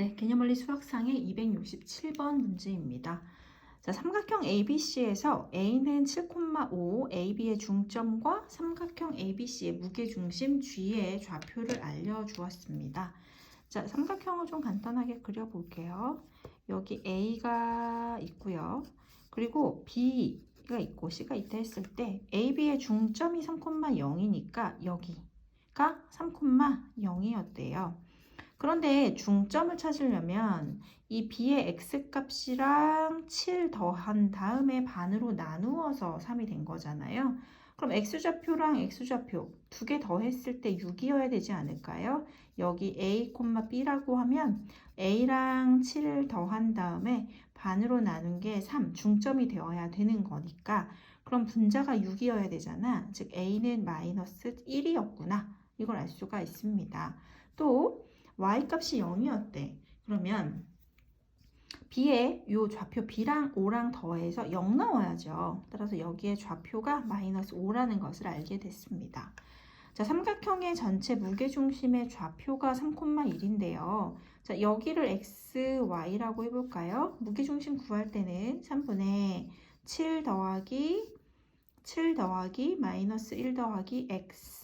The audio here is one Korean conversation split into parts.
네, 개념원리 수학상의 267번 문제입니다. 자, 삼각형 ABC에서 A는 7,5, AB의 중점과 삼각형 ABC의 무게중심 G의 좌표를 알려주었습니다. 자, 삼각형을 좀 간단하게 그려볼게요. 여기 A가 있고요. 그리고 B가 있고 C가 있다 했을 때 AB의 중점이 3,0이니까 여기가 3,0이었대요. 그런데 중점을 찾으려면 이 b의 x값이랑 7 더한 다음에 반으로 나누어서 3이 된 거잖아요. 그럼 x좌표랑 x좌표 두 개 더했을 때 6이어야 되지 않을까요? 여기 a, b라고 하면 a랑 7을 더한 다음에 반으로 나눈 게 3, 중점이 되어야 되는 거니까 그럼 분자가 6이어야 되잖아. 즉 a는 마이너스 1이었구나. 이걸 알 수가 있습니다. 또 y값이 0이었대. 그러면 b의 요 좌표 b랑 5랑 더해서 0 나와야죠. 따라서 여기에 좌표가 마이너스 5라는 것을 알게 됐습니다. 자, 삼각형의 전체 무게중심의 좌표가 3,1인데요. 자, 여기를 x, y라고 해볼까요? 무게중심 구할 때는 3분의 7 더하기 7 더하기 마이너스 1 더하기 x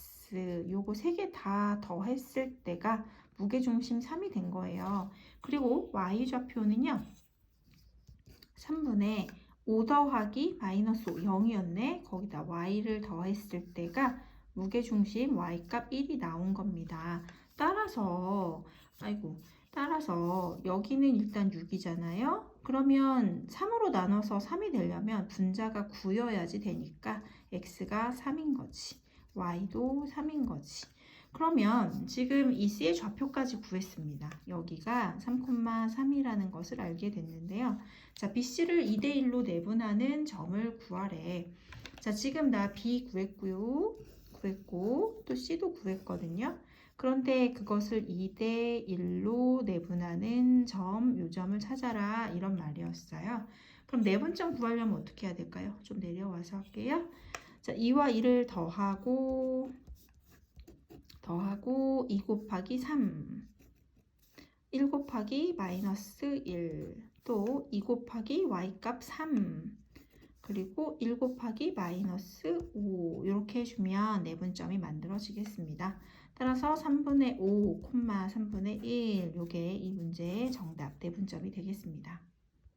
요거 세개다 더했을 때가 무게중심 3이 된 거예요. 그리고 y좌표는요. 3분의 5 더하기 마이너스 0이었네. 거기다 y를 더했을 때가 무게중심 y값 1이 나온 겁니다. 따라서 아이고 따라서 여기는 일단 6이잖아요. 그러면 3으로 나눠서 3이 되려면 분자가 9여야지 되니까 x가 3인 거지. y도 3인 거지. 그러면 지금 이 C의 좌표까지 구했습니다. 여기가 3,3이라는 것을 알게 됐는데요. 자, BC를 2대1로 내분하는 점을 구하래. 자, 지금 나 B 구했고요. 구했고 또 C도 구했거든요. 그런데 그것을 2대1로 내분하는 점, 요 점을 찾아라 이런 말이었어요. 그럼 내분점 구하려면 어떻게 해야 될까요? 좀 내려와서 할게요. 자, 2와 2를 더하고 더하고 2 곱하기 3 1 곱하기 마이너스 1 또 2 곱하기 y값 3 그리고 1 곱하기 마이너스 5 이렇게 해주면 내분점이 만들어지겠습니다. 따라서 3분의 5, 3분의 1 요게 이 문제의 정답 내분점이 되겠습니다.